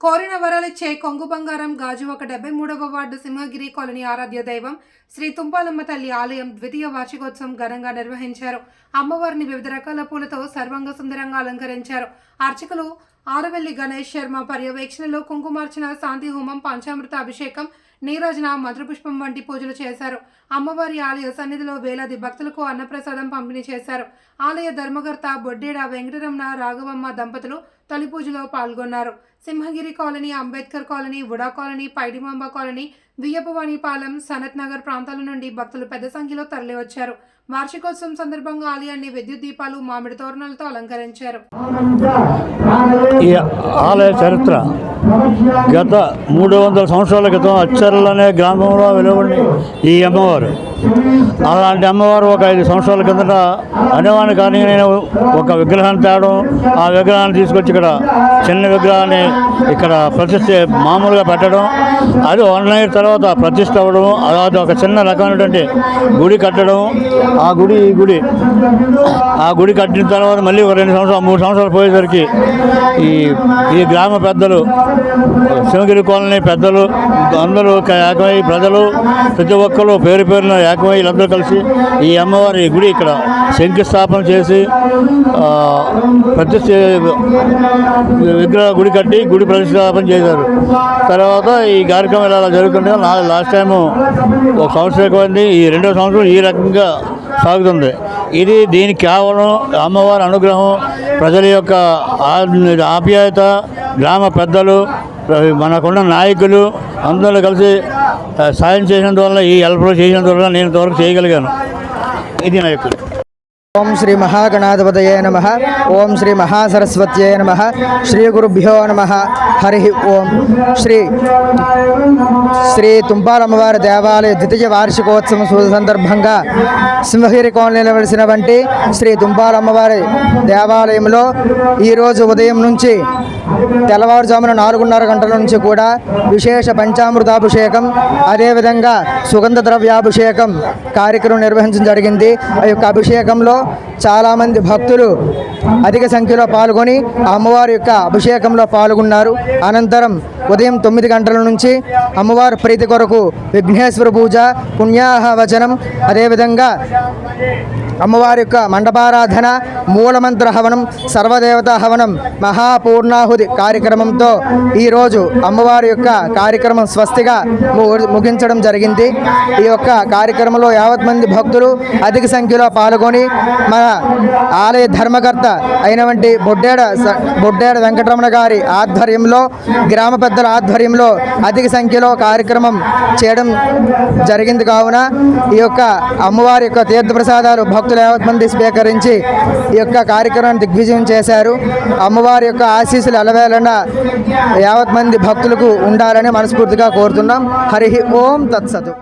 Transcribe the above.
కోరిన వరాలిచ్చే కొంగు బంగారం గాజు ఒక డెబ్బై మూడవ వార్డు సింహగిరి కాలనీ ఆరాధ్య దైవం శ్రీ తుంపాలమ్మ తల్లి ఆలయం ద్వితీయ వార్షికోత్సవం ఘనంగా నిర్వహించారు. అమ్మవారిని వివిధ రకాల పూలతో సర్వంగ సుందరంగా అలంకరించారు. అర్చకులు ఆరవెల్లి గణేష్ శర్మ పర్యవేక్షణలో కుంకుమార్చన శాంతి హోమం పంచామృత అభిషేకం నీరాజన మధురపుష్పం వంటి పూజలు చేశారు. అమ్మవారి ఆలయ సన్నిధిలో వేలాది భక్తులకు అన్నప్రసాదం పంపిణీ చేశారు. ఆలయ ధర్మకర్త బొడ్డేడ వెంకటరమణ రాఘవమ్మ దంపతులు తొలి పూజలో పాల్గొన్నారు. Simhagiri colony Ambedkar colony UDA colony Paidimamba colony Viyyapavanipalem Sanath Nagar ప్రాంతాల నుండి భక్తులు పెద్ద సంఖ్యలో తరలివచ్చారు. వార్షికోత్సవం సందర్భంగా ఆలయాన్ని విద్యుత్ దీపాలు మామిడి తోరణాలతో అలంకరించారు. ఈ ఆలయ చరిత్ర గత మూడు వందల సంవత్సరాల క్రితం అచ్చర్ల అనే గ్రామంలో వెలువడిన ఈ అమ్మవారు. అలాంటి అమ్మవారు ఒక ఐదు సంవత్సరాల కిందట అనేవాని కానీ నేను ఒక విగ్రహాన్ని తేవడం ఆ విగ్రహాన్ని తీసుకొచ్చి ఇక్కడ చిన్న విగ్రహాన్ని ఇక్కడ ప్రతిష్ట మామూలుగా పెట్టడం అది ఆన్లైన్ తర్వాత ప్రతిష్ట అవ్వడం అది ఒక చిన్న రకమైనటువంటి గుడి కట్టడం ఆ గుడి ఈ గుడి. ఆ గుడి కట్టిన తర్వాత మళ్ళీ ఒక రెండు సంవత్సరాలు మూడు సంవత్సరాలు పోయేసరికి ఈ ఈ గ్రామ పెద్దలు శివగిరి కాలనీ పెద్దలు అందరూ ఏకమై ప్రజలు ప్రతి ఒక్కరు పేరు పేరున ఏకమై వీళ్ళందరూ కలిసి ఈ అమ్మవారి గుడి ఇక్కడ శంకుస్థాపన చేసి ప్రతి విగ్రహ గుడి కట్టి గుడి ప్రతిష్టాపన చేశారు. తర్వాత ఈ కార్యక్రమం ఇలా జరుగుతుంటే నా లాస్ట్ టైము ఒక సంవత్సరం ఎక్కువైంది. ఈ రెండో సంవత్సరం ఈ రకంగా సాగుతుంది. ఇది దీనికి కేవలం అమ్మవారి అనుగ్రహం ప్రజల యొక్క ఆప్యాయత గ్రామ పెద్దలు మనకున్న నాయకులు అందరూ కలిసి సాయం చేసినందువల్ల ఈ ఎల్ప్రో చేసినందువల్ల నేను ఇంతవరకు చేయగలిగాను. ఇది నా యొక్క ఓం శ్రీ మహాగణాధిపతయే నమ. ఓం శ్రీ మహాసరస్వత్యే నమ. శ్రీ గురుభ్యో నమ. హరి ఓం. శ్రీ శ్రీ తుంపాలమ్మవారి దేవాలయ ద్వితీయ వార్షికోత్సవం సందర్భంగా సింహగిరి కాలనీలో వెలిసినటువంటి శ్రీ తుంపాలమ్మవారి దేవాలయంలో ఈరోజు ఉదయం నుంచి తెల్లవారుజామున నాలుగున్నర గంటల నుంచి కూడా విశేష పంచామృతాభిషేకం అదేవిధంగా సుగంధ ద్రవ్యాభిషేకం కార్యక్రమం నిర్వహించడం జరిగింది. ఆ యొక్క అభిషేకంలో చాలామంది భక్తులు అధిక సంఖ్యలో పాల్గొని అమ్మవారి యొక్క అభిషేకంలో పాల్గొన్నారు. అనంతరం ఉదయం తొమ్మిది గంటల నుంచి అమ్మవారి ప్రీతి కొరకు విఘ్నేశ్వర పూజ పుణ్యాహ వచనం అదేవిధంగా అమ్మవారి యొక్క మండపారాధన మూలమంత్ర హవనం సర్వదేవతా హవనం మహాపూర్ణాహుతి కార్యక్రమంతో ఈరోజు అమ్మవారి యొక్క కార్యక్రమం స్వస్తిగా ము- ముగించడం జరిగింది. ఈ యొక్క కార్యక్రమంలో యావత్ మంది భక్తులు అధిక సంఖ్యలో పాల్గొని మన ఆలయ ధర్మకర్త అయినటువంటి బొడ్డేడ స- బొడ్డేడ వెంకటరమణ గారి ఆధ్వర్యంలో గ్రామ పెద్దల ఆధ్వర్యంలో అధిక సంఖ్యలో కార్యక్రమం చేయడం జరిగింది కావున ఈ యొక్క అమ్మవారి యొక్క తీర్థప్రసాదాలు భక్తులు యావత్మంది స్వీకరించి ఈ యొక్క కార్యక్రమాన్ని దిగ్విజయం చేశారు. అమ్మవారి యొక్క ఆశీస్సులు అలవేళన యావత్ మంది భక్తులకు ఉండాలని మనస్ఫూర్తిగా కోరుతున్నాం. హరి ఓం తత్సతు.